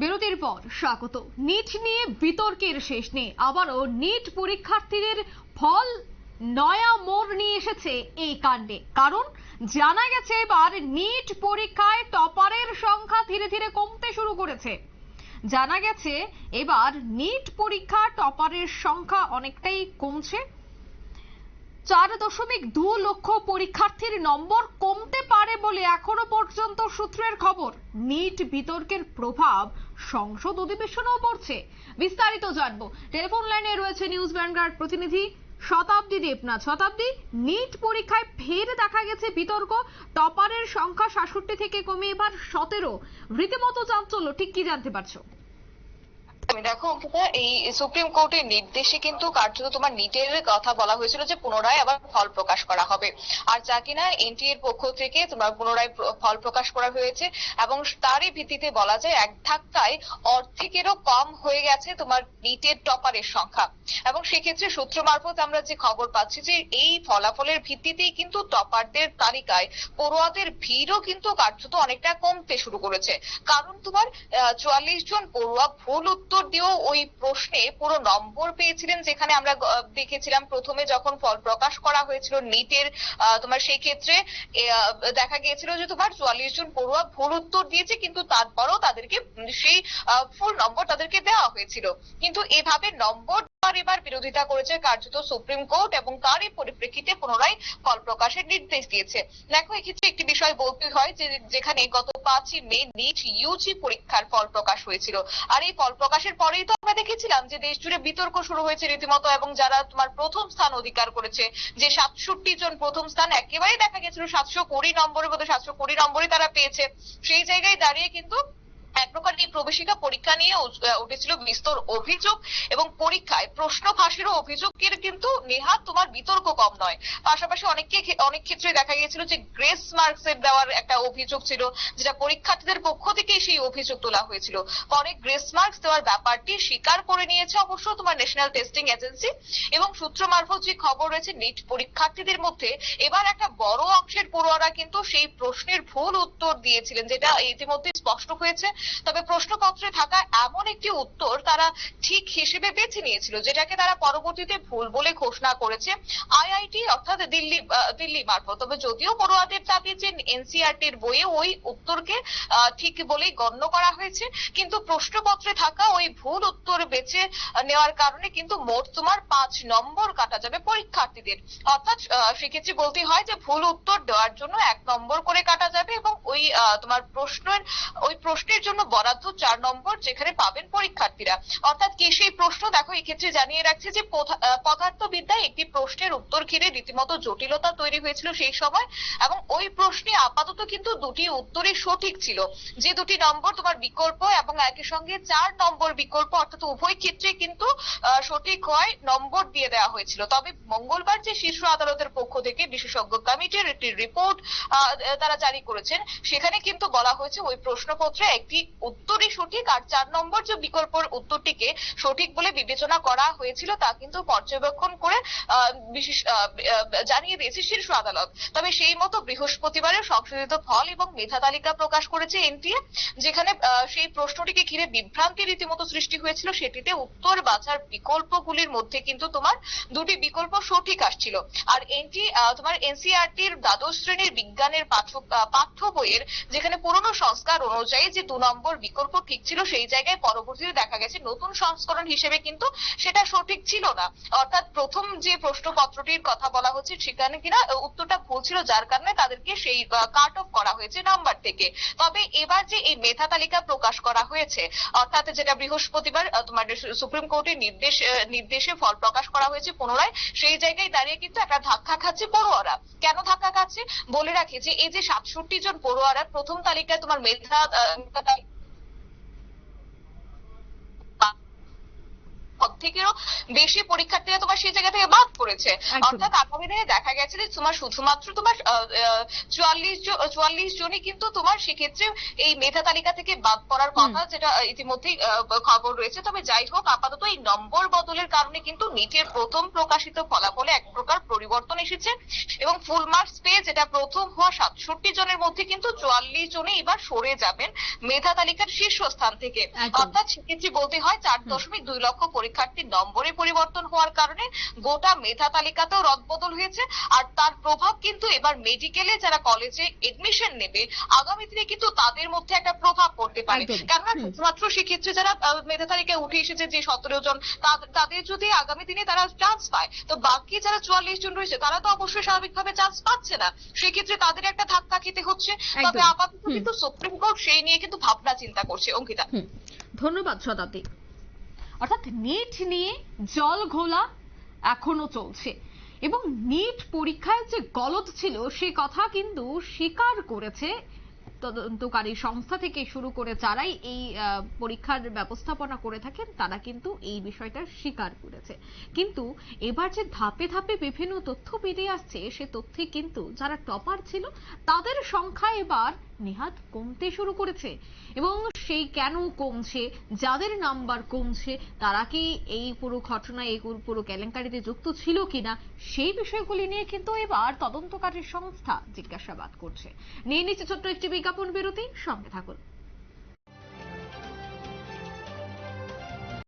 বিরতির পর স্বাগত। নিট নিয়ে বিতর্কের শেষ নেই। আবারও নিট পরীক্ষার্থীদের ফল নয়া মোড় নিয়ে এসেছে এই কাণ্ডে। কারণ জানা গেছে এবার নিট পরীক্ষায় টপারের সংখ্যা ধীরে ধীরে কমতে শুরু করেছে। জানা গেছে এবার নিট পরীক্ষা টপারের সংখ্যা অনেকটাই কমছে। চার দশমিক দু লক্ষ পরীক্ষার্থীর নম্বর কমতে পারে বলে এখনও পর্যন্ত সূত্রের খবর। নিট বিতর্কের প্রভাব সংসদ অধিবেশনেও পড়ছে। বিস্তারিত জানব। টেলিফোন লাইনে রয়েছে নিউজ ভ্যানগার্ড প্রতিনিধি শতাব্দী দেবনাথ। শতাব্দী, নিট পরীক্ষায় ফের দেখা গেছে বিতর্ক। টপারের সংখ্যা সাতষট্টি থেকে কমে এবার সতেরো। রীতিমতো চাঞ্চল্য, ঠিক কি জানতে পারছ? দেখো অঙ্কিতা এই সুপ্রিম কোর্টের নির্দেশে কিন্তু কার্যত তোমার নিটের কথা বলা হয়েছিল যে পুনরায় আবার ফল প্রকাশ করা হবে। আর যা কিনা এনটি এর পক্ষ থেকে তোমার পুনরায় ফল প্রকাশ করা হয়েছে এবং তারই ভিত্তিতে বলা যায় এক ধাক্কায় অর্ধেকেরও কম হয়ে গেছে তোমার নিটের টপারের সংখ্যা। এবং সেক্ষেত্রে সূত্র মারফত আমরা যে খবর পাচ্ছি যে এই ফলাফলের ভিত্তিতেই কিন্তু টপারদের তালিকায় পড়ুয়াদের ভিড়ও কিন্তু কার্যত অনেকটা কমতে শুরু করেছে। কারণ তোমার চুয়াল্লিশ জন পড়ুয়া ভুল উত্তর দিয়েও ওই প্রশ্নে পুরো নম্বর পেয়েছিলেন, যেখানে আমরা দেখেছিলাম প্রথমে যখন ফল প্রকাশ করা হয়েছিল নিটের তোমার সেই ক্ষেত্রে দেখা গিয়েছিল যে তোমার চুয়াল্লিশ জন পড়ুয়া ভুল উত্তর দিয়েছে, কিন্তু তারপরও তাদেরকে সেই ফুল নম্বর তাদেরকে দেওয়া হয়েছিল। কিন্তু এভাবে নম্বর এবার বিরোধিতা করেছে কার্যত সুপ্রিম কোর্ট এবং তারই পরিপ্রেক্ষিতে পুনরায় ফল প্রকাশের নির্দেশ দিয়েছে। দেখো, এক্ষেত্রে একটি বিষয় বলতে হয় যে, যেখানে গত পাঁচই মে নিট ইউজি পরীক্ষার ফল প্রকাশ হয়েছিল। আর এই ফল প্রকাশের পরেই তো আমরা দেখেছিলাম যে দেশ জুড়ে বিতর্ক শুরু হয়েছে রীতিমতো এবং যারা তোমার প্রথম স্থান অধিকার করেছে, যে সাতষট্টি জন প্রথম স্থান একেবারে দেখা গেছিল সাতশো কুড়ি নম্বরের মধ্যে, সাতশো কুড়ি নম্বরই তারা পেয়েছে। সেই জায়গায় দাঁড়িয়ে কিন্তু এক প্রকার এই প্রবেশিকা পরীক্ষা নিয়ে উঠেছিল বিস্তর অভিযোগ এবং পরীক্ষায় প্রশ্ন ফাঁসেরও অভিযোগের কিন্তু নেহাত তোমার বিতর্ক কম নয়। পাশাপাশি অনেককে অনেক ক্ষেত্রে দেখা গিয়েছিল যে গ্রেস মার্কস এর দেওয়ার একটা অভিযোগ ছিল, যেটা পরীক্ষার্থীদের পক্ষ থেকেই সেই অভিযোগ তোলা হয়েছিল। পরে গ্রেস মার্কস দেওয়ার ব্যাপারটি স্বীকার করে নিয়েছে অবশ্য তোমার ন্যাশনাল টেস্টিং এজেন্সি এবং সূত্র মারফত যে খবর রয়েছে, নিট পরীক্ষার্থীদের মধ্যে এবার একটা বড় অংশের পড়ুয়ারা কিন্তু সেই প্রশ্নের ভুল উত্তর দিয়েছিলেন, যেটা ইতিমধ্যে স্পষ্ট হয়েছে। তবে প্রশ্নপত্রে থাকা এমন একটি উত্তর তারা ঠিক হিসেবে বেছে নিয়েছিল, যেটাকে তারা পরবর্তীতে ভুল বলে ঘোষণা করেছে। আইআইটি অর্থাৎ দিল্লি দিল্লি মারফত। তবে যদিও পড়ুয়াদের দাবি যে এনসিআরটির বইয়ে ওই উত্তরকে ঠিক বলেই গণ্য করা হয়েছে, কিন্তু প্রশ্নপত্রে থাকা ওই ভুল উত্তর বেছে নেওয়ার কারণে কিন্তু মোট তোমার পাঁচ নম্বর কাটা যাবে পরীক্ষার্থীদের। অর্থাৎ সেক্ষেত্রে বলতে হয় যে ভুল উত্তর দেওয়ার জন্য এক নম্বর করে কাটা যাবে এবং ওই তোমার প্রশ্নের, ওই প্রশ্নের জন্য বরাদ্দ চার নম্বর যেখানে পাবেন পরীক্ষার্থীরা। অর্থাৎ কি সেই প্রশ্ন, দেখো, এক্ষেত্রে জানিয়ে রাখছে যে পদার্থবিদ্যায় একটি প্রশ্নের উত্তর ঘিরে রীতিমতো জটিলতা তৈরি হয়েছিল সেই সময় এবং ওই প্রশ্নে আপাতত কিন্তু দুটি উত্তরই সঠিক ছিল। যে দুটি নম্বর তোমার বিকল্প এবং একই সঙ্গে চার নম্বর বিকল্প, অর্থাৎ উভয় ক্ষেত্রে কিন্তু সঠিক হয় নম্বর দিয়ে দেওয়া হয়েছিল। তবে মঙ্গলবার যে শীর্ষ আদালতের পক্ষ থেকে বিশেষজ্ঞ কমিটির একটি রিপোর্ট তারা জারি করেছেন। সেখানে কিন্তু বলা হয়েছে ওই প্রশ্নপত্রে একটি উত্তরই সঠিক আর চার নম্বর যে বিকল্প উত্তরটিকে সঠিক বলে বিবেচনা করা হয়েছিল তা কিন্তু পর্যবেক্ষণ করে বিশেষ জানিয়ে দিয়েছে শীর্ষ আদালত। তবে সেই মতো বৃহস্পতিবারের সংশোধিত ফল এবং মেধা তালিকা প্রকাশ করেছে এনটিএ, যেখানে সেই প্রশ্নটিকে ঘিরে বিভ্রান্তি রীতিমতো সৃষ্টি হয়েছিল। সেটিতে উত্তর বাছার বিকল্পগুলির মধ্যে কিন্তু তোমার দুটি বিকল্প সঠিক আসছিল। আর এনটি তোমার এনসিআরটির দ্বাদশ শ্রেণির বিজ্ঞানের পাঠ্য পাঠ্য বইয়ের যেখানে পুরনো সংস্কার অনুযায়ী যে দু নম্বর বিকল্প ঠিক ছিল, সেই জায়গায় পরবর্তীতে দেখা গেছে নতুন সংস্করণ হিসেবে কিন্তু সেটা সঠিক ছিল না। অর্থাৎ প্রথম যে প্রশ্নপত্রটির কথা বলা হচ্ছে সেখানে কিনা উত্তরটা ভুল ছিল, যার কারণে তাদেরকে সেই কাট অফ করা হয়েছে নাম্বার থেকে। তবে এবার যে এই মেধা তালিকা প্রকাশ করা হয়েছে, অর্থাৎ যেটা বৃহস্পতিবার তোমার সুপ্রিম কোর্টের নির্দেশ নির্দেশে ফল প্রকাশ করা হয়েছে পুনরায়, সেই জায়গায় দাঁড়িয়ে কিন্তু একটা ধাক্কা খাচ্ছে পড়ুয়ারা। কেন ধাক্কা খাচ্ছে? বলে রাখি যে, এই যে সাতষট্টি জন পড়ুয়ারা প্রথম তালিকায় তোমার মেধা take it all. বেশি পরীক্ষার্থীরা তোমার সেই জায়গা থেকে বাদ পড়েছে। অর্থাৎ আগামী দিনে দেখা গেছে যে তোমার শুধুমাত্র তোমার চুয়াল্লিশ চুয়াল্লিশ জনই কিন্তু তোমার সেক্ষেত্রে এই মেধা তালিকা থেকে বাদ পড়ার কথা যেটা ইতিমধ্যেই খবর রয়েছে। তবে যাই হোক আপাতত এই নম্বর বদলের কারণে কিন্তু নিটের প্রথম প্রকাশিত ফলাফলে এক প্রকার পরিবর্তন এসেছে এবং ফুল মার্কস পেয়ে যেটা প্রথম হওয়া সাতষট্টি জনের মধ্যে কিন্তু চুয়াল্লিশ জনে এবার সরে যাবেন মেধা তালিকার শীর্ষস্থান থেকে। অর্থাৎ সেক্ষেত্রে বলতে হয় চার দশমিক দুই লক্ষ পরীক্ষার্থীর নম্বরে পরিবর্তন হওয়ার কারণে গোটা মেধা তালিকাতেও রদবদল হয়েছে। আর তার প্রভাব কিন্তু এবার মেডিকেলে যারা কলেজে এডমিশন নেবে আগামী দিনে কিন্তু তাদের মধ্যে একটা প্রভাব পড়তে পারে। কেননা শুধুমাত্র সেক্ষেত্রে যারা মেধা তালিকায় উঠে এসেছে যে সতেরো জন তাদের যদি আগামী দিনে তারা চান্স পায় তো বাকি যারা চুয়াল্লিশ জন রয়েছে তারা তো অবশ্যই স্বাভাবিকভাবে চান্স পাচ্ছে না। সেক্ষেত্রে তাদের একটা ধাক্কা খেতে হচ্ছে। তবে আপাতত। কিন্তু সুপ্রিম কোর্ট সেই নিয়ে কিন্তু ভাবনা চিন্তা করছে। অঙ্কিতা। ধন্যবাদ শতাব্দী অর্থাৎ নিট নিয়ে জল ঘোলা এখনও চলছে। এবং নিট পরীক্ষায় যে গলদ ছিল, সে কথা কিন্তু স্বীকার করেছে তদন্তকারী সংস্থা থেকে শুরু করে যারাই এই পরীক্ষার ব্যবস্থাপনা করে থাকেন, তারা কিন্তু এই বিষয়টা স্বীকার করেছে। কিন্তু এবার যে ধাপে ধাপে বিভিন্ন তথ্য বেরিয়ে আসছে, সে তথ্যে কিন্তু যারা টপার ছিল, তাদের সংখ্যা এবার নেহাত কমতে শুরু করেছে। এবং সেই কেন কমছে? যাদের নাম্বার কমছে, তারা কি এই পুরো ঘটনায়, এই পুরো কেলেঙ্কারিতে যুক্ত ছিল কিনা? সেই বিষয়গুলি নিয়ে কিন্তু এবার তদন্তকারী সংস্থা জিজ্ঞাসাবাদ করছে। নিয়ে নিচ্ছে ছোট্ট একটি বিজ্ঞাপন বিরতি, সঙ্গে থাকুন।